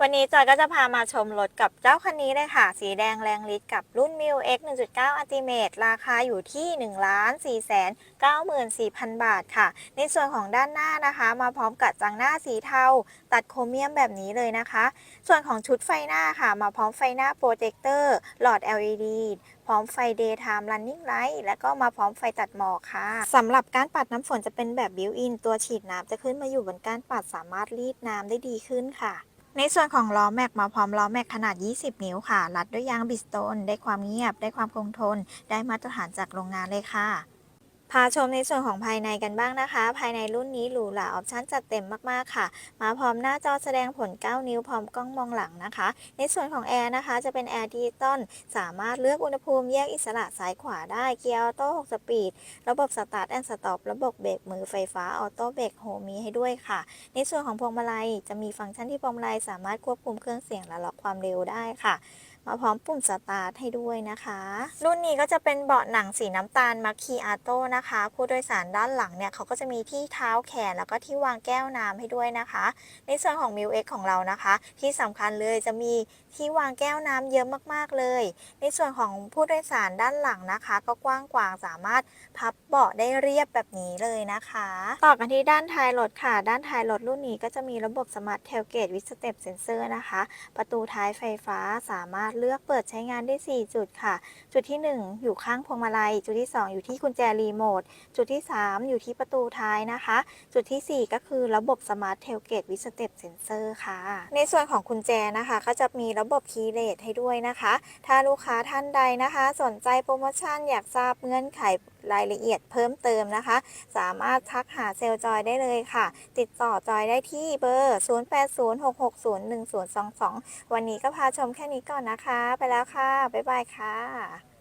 วันนี้จอยก็จะพามาชมรถกับเจ้าคันนี้เลยค่ะ สีแดงแรงฤทธิ์กับรุ่น m i u X 1.9 Ultimate ราคาอยู่ที่ 1 4 9 4 0 0 0 บาทค่ะ ในส่วนของด้านหน้านะคะ มาพร้อมกับจังหน้าสีเทา ตัดโครเมียมแบบนี้เลยนะคะ ส่วนของชุดไฟหน้าค่ะ มาพร้อมไฟหน้าโปรเจคเตอร์หลอด LED พร้อมไฟ Daytime Running Light และก็มาพร้อมไฟตัดหมอกค่ะสำหรับการปัดน้ำฝนจะเป็นแบบบิวอินตัวฉีดน้ำจะขึ้นมาอยู่บนการปัดสามารถรีดน้ำได้ดีขึ้นค่ะ ในส่วนของล้อแม็กมาพร้อมล้อแม็กขนาด 20 นิ้วค่ะ รัดด้วยยางบิสโตน ได้ความเงียบ ได้ความคงทน ได้มาตรฐานจากโรงงานเลยค่ะ พาชมในส่วนของภายในกันบ้างนะคะ ภายในรุ่นนี้หรูหราออปชั่นจัดเต็มมากๆค่ะ มาพร้อมหน้าจอแสดงผล 9 นิ้วพร้อมกล้องมองหลังนะคะ ในส่วนของแอร์นะคะ จะเป็นแอร์ดิจิตอลสามารถเลือกอุณหภูมิแยกอิสระซ้ายขวาได้เกียร์ออโต้6สปีด ระบบสตาร์ทแอนด์สต็อประบบเบรกมือไฟฟ้าออโต้เบรกโฮมีให้ด้วยค่ะ ในส่วนของพวงมาลัยจะมีฟังก์ชันที่พวงมาลัยสามารถควบคุมเครื่องเสียงและล็อกความเร็วได้ค่ะ มาพร้อมปุ่มสตาร์ทให้ด้วยนะคะ รุ่นนี้ก็จะเป็นเบาะหนังสีน้ำตาลมาคีอาโต้นะคะ ผู้โดยสารด้านหลังเนี่ยเขาก็จะมีที่เท้าแขนแล้วก็ที่วางแก้วน้ำให้ด้วยนะคะ ในส่วนของ m ิ x ของเรานะคะ ที่สำคัญเลยจะมีที่วางแก้วน้ำเยอะมากๆเลย ในส่วนของผู้โดยสารด้านหลังนะคะ ก็กว้างกวางสามารถพับเบาะได้เรียบแบบนี้เลยนะคะ ต่อกันที่ด้านท้ายรถค่ะ ด้านท้ายรถรุ่นนี้ก็จะมีระบบสมาร์ทเทลเกตวิสเต็ปเซนเซอร์นะคะ ประตูท้ายไฟฟ้าสามารถเลือกเปิดใช้งานได้ 4 จุดค่ะ จุดที่ 1 อยู่ข้างพวงมาลัย จุดที่ 2 อยู่ที่กุญแจรีโมท จุดที่ 3 อยู่ที่ประตูท้ายนะคะ จุดทีสี่ 4 ก็คือระบบสมาร์ทเทลเกตวิสเต็ปเซนเซอร์ค่ะ ในส่วนของกุญแจนะคะ ก็จะมีระบบคีย์เลสให้ด้วยนะคะ ถ้าลูกค้าท่านใดนะคะ สนใจโปรโมชั่นอยากทราบเงื่อนไขรายละเอียดเพิ่มเติมนะคะ สามารถทักหาเซลล์จอยได้เลยค่ะ ติดต่อจอยได้ที่เบอร์ 0806601022 วันนี้ก็พาชมแค่นี้ก่อนนะคะนะคะ ไปแล้วค่ะ บ๊ายบายค่ะ